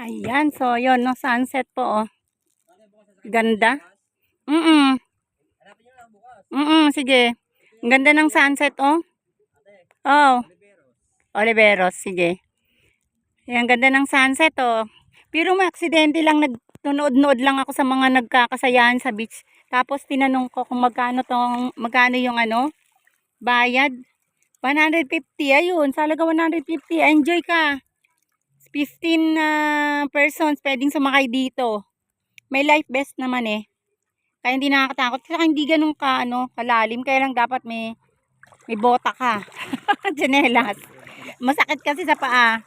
Ayan, so yun, no, sunset po, oh. Ganda. Mm-mm. Mm-mm, sige. Ang ganda ng sunset, oh. Oh. Oliveros, sige. Ayan, ganda ng sunset, oh. Pero may aksidente lang, nagtunood-nood lang ako sa mga nagkakasayahan sa beach. Tapos tinanong ko kung magkano tong, magkano yung ano, bayad. 150, ayun, salaga 150, enjoy ka. 15 na persons pwedeng sumakay dito. May life vest naman eh. Kaya hindi nakakatakot. Kasi hindi ganun ka, ano, kalalim. Kaya lang dapat may, may bota ka. Janelas. Masakit kasi sa paa.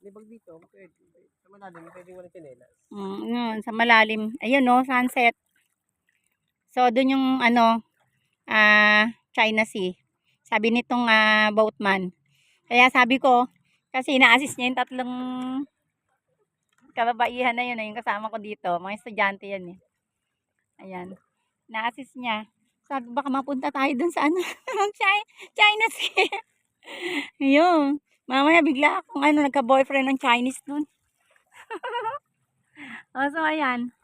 Libag dito, pwede. Sa malalim, pwede walang chinelas. Mm, yun, sa malalim. Ayun no, sunset. So, dun yung ano, ah, China Sea. Sabi nitong ah, boatman. Kaya sabi ko, kasi ina-assist niya yung tatlong kababaihan na yun, yung kasama ko dito. Mga estudyante yan eh. Ayan. Na-assist niya. Sabi, baka mapunta tayo dun sa ano, China, China Sea. Yun. Mamaya bigla akong ano, nagka-boyfriend ng Chinese nun. oh, so ayan.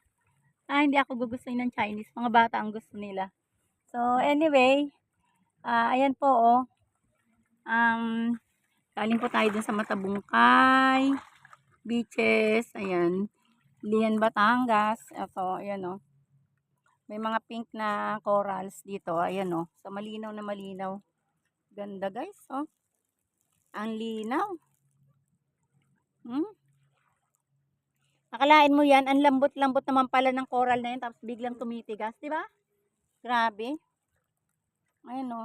Ah, hindi ako gugustuhin ng Chinese. Mga bata ang gusto nila. So, anyway. Ah, ayan po, oh. Um, galing po tayo dun sa Matabungkay. Beaches. Ayan. Lian, Batangas. Ito, ayan, oh. May mga pink na corals dito. Ayan, oh. So, malinaw na malinaw. Ganda, guys, oh. Ang linaw. Hmm? Akalain mo yan, ang lambot-lambot naman pala ng coral na yun, tapos biglang tumitigas, di ba? Grabe. Ayun o.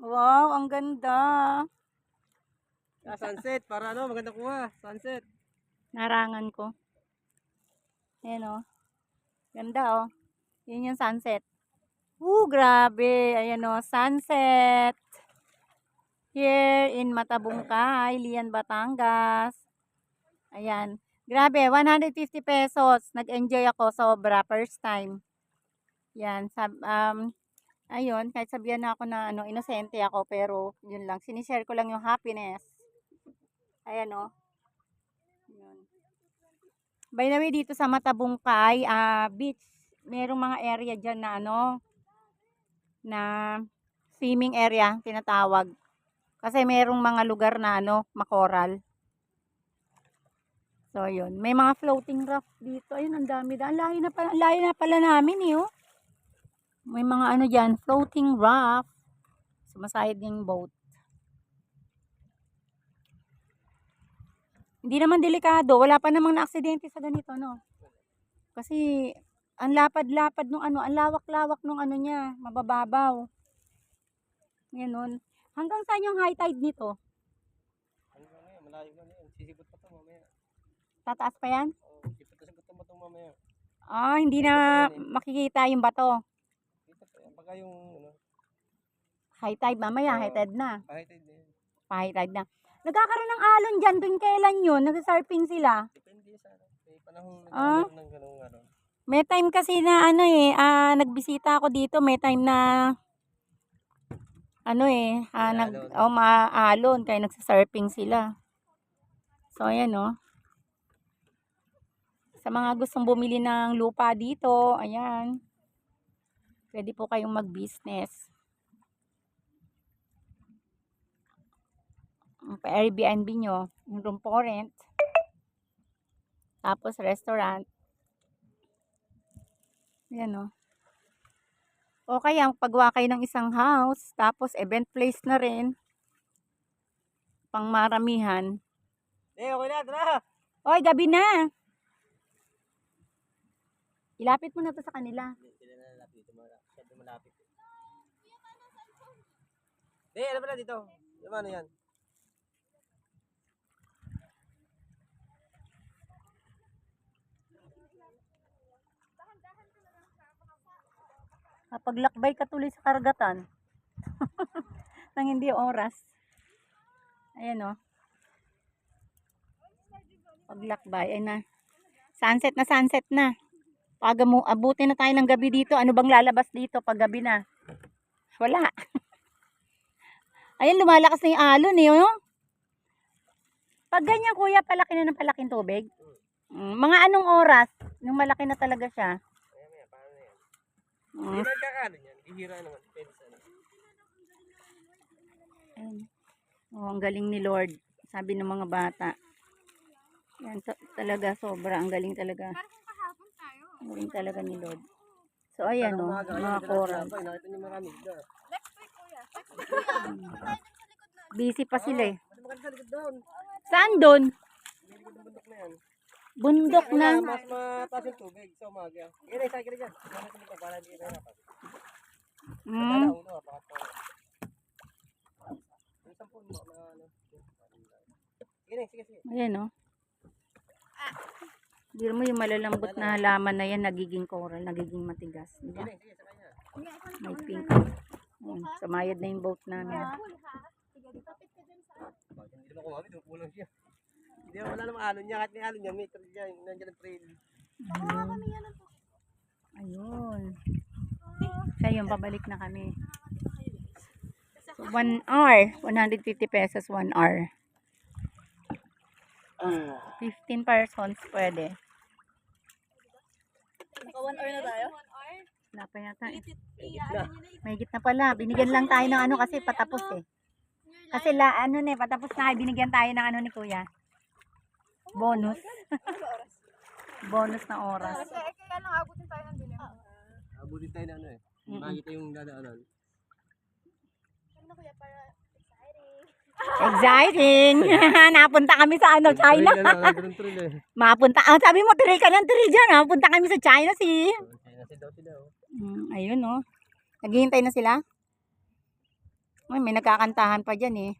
Wow, ang ganda. Ah, sunset, para ano, maganda kuha. Sunset. Narangan ko. Ayun o. Ganda o. Yun yung sunset. Woo, grabe. Ayan o, sunset. Here in Matabungkay, Lian, Batangas. Ayan. Grabe, 150 pesos. Nag-enjoy ako sobra. First time. Yan. Sab, um, ayun, kahit sabihan na ako na ano, inosente ako, pero yun lang. Sinishare ko lang yung happiness. Ayan o. Yun. By the way, dito sa Matabungkay, ah, beach, merong mga area dyan na ano, na swimming area, tinatawag. Kasi merong mga lugar na ano, makoral. So, yun. May mga floating raft dito. Ayun, ang dami. Ang layo na pala, layo na pala namin, eh, oh. May mga ano dyan, floating raft. Sumasayad yung boat. Hindi naman delikado. Wala pa namang na-aksidente sa ganito, no? Kasi, ang lapad-lapad nung ano, ang lawak-lawak nung ano niya, mabababaw. Ganun. Hanggang saan yung high tide nito? Ano mamaya, malayo na yan. Sisipot pa to mamaya. Tataas pa yan? Oh, sipot na mo to mamaya. Ah, hindi na makikita yung bato. Baka yung, ano, High tide mamaya, Oo. high tide na. kahit hindi. Pa-high tide na. Nagkakaroon ng alon dyan, tuwing kailan yun? Nag-surfing sila. Depende sa ano. May panahon na Ah? ng ganung ano. May time kasi na ano eh, ah, nagbisita ako dito, may time na ano eh, ah, nag, alon. oh, maalon, kaya nagsa-surfing sila. So, ayan oh. Sa mga gustong bumili ng lupa dito, ayan. Pwede po kayong mag-business. Ang Pa-Airbnb nyo, yung room for rent. Tapos restaurant. Ayan o. O kaya pagwa kayo ng isang house, tapos event place na rin. Pang maramihan. Eh, okay na, tara! Oy, gabi na! Ilapit mo na to sa kanila. Hindi, sila na lalapit dito. Masyado malapit. Eh, ano pala dito? Yung ano yan? Paglakbay ka tuloy sa karagatan. Nang hindi oras. Ayan o. Paglakbay. Ay na. Sunset na sunset na. Pag mo, abuti na tayo ng gabi dito. Ano bang lalabas dito pag gabi na? Wala. Ayan, lumalakas na yung alon eh. Oh. Pag ganyan kuya, palaki na ng palaking tubig. Mm, mga anong oras? Nung malaki na talaga siya. Maya maya, paano yan? Mm, Hindi nagkakano yan. Bihira naman. Depende sa ano. Ayun. Oh, ang galing ni Lord. Sabi ng mga bata. Yan talaga sobra. Ang galing talaga. Galing talaga ni Lord. So ayan oh, Umaga, ayun, mga coral. isda. Busy pa sila eh. Saan doon? Bundok na yan. Bundok Wala, na. mas mataas yung tubig sa umaga. Yan ay, sakit dyan. Mm. Wala, ulo, apat pa. Yung sampun mo na ano. Sige, sige, sige. Ayan oh. Biro mo yung malalambot na halaman na yan nagiging coral, nagiging matigas. Di ba? Sige, sige, sa kanya. May pink. Ayan, samayad na yung boat namin. Hindi naman kumamit, kulang siya. Hindi naman wala namang alon niya. Kahit may alon niya, may trail dyan. Nandiyan ang trail. Ayun. So, yun, pabalik na kami. So, one hour. 150 pesos, one hour. 15 persons pwede. Naka one hour na tayo? Wala pa yata eh. Na. May na pala. Binigyan lang tayo ng ano kasi patapos eh. Kasi la, ano na eh, patapos na. Binigyan tayo ng ano ni kuya. Bonus. Bonus na oras. Kaya lang abutin tayo ng dilim. Abutin tayo na ano eh. Makita yung dadaanan. Ano kuya para exciting. Napunta kami sa ano, China. Eh. Mapunta, ah, sabi mo, tiri ka ng tiri dyan. ah. Punta kami sa China, si. China si daw sila oh. Mm, ayun, oh. Naghihintay na sila. Ay, may nagkakantahan pa dyan, eh.